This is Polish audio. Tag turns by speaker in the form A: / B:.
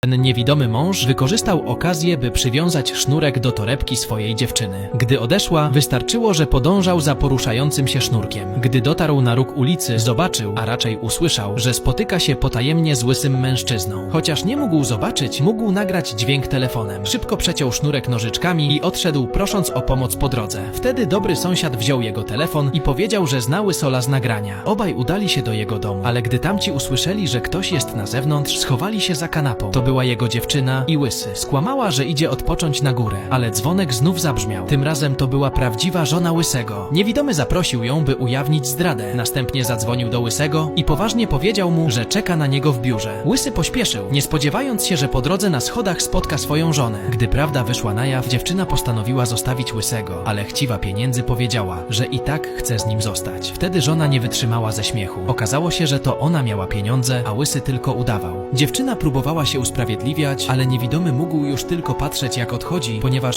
A: Ten niewidomy mąż wykorzystał okazję, by przywiązać sznurek do torebki swojej dziewczyny. Gdy odeszła, wystarczyło, że podążał za poruszającym się sznurkiem. Gdy dotarł na róg ulicy, zobaczył, a raczej usłyszał, że spotyka się potajemnie z łysym mężczyzną. Chociaż nie mógł zobaczyć, mógł nagrać dźwięk telefonem. Szybko przeciął sznurek nożyczkami i odszedł prosząc o pomoc po drodze. Wtedy dobry sąsiad wziął jego telefon i powiedział, że zna Łysola z nagrania. Obaj udali się do jego domu, ale gdy tamci usłyszeli, że ktoś jest na zewnątrz, schowali się za kanapą. To była jego dziewczyna i Łysy. Skłamała, że idzie odpocząć na górę, ale dzwonek znów zabrzmiał. Tym razem to była prawdziwa żona Łysego. Niewidomy zaprosił ją, by ujawnić zdradę. Następnie zadzwonił do Łysego i poważnie powiedział mu, że czeka na niego w biurze. Łysy pośpieszył, nie spodziewając się, że po drodze na schodach spotka swoją żonę. Gdy prawda wyszła na jaw, dziewczyna postanowiła zostawić Łysego, ale chciwa pieniędzy powiedziała, że i tak chce z nim zostać. Wtedy żona nie wytrzymała ze śmiechu. Okazało się, że to ona miała pieniądze, a Łysy tylko udawał. Dziewczyna próbowała się usprawiedliwiać, ale niewidomy mógł już tylko patrzeć jak odchodzi, ponieważ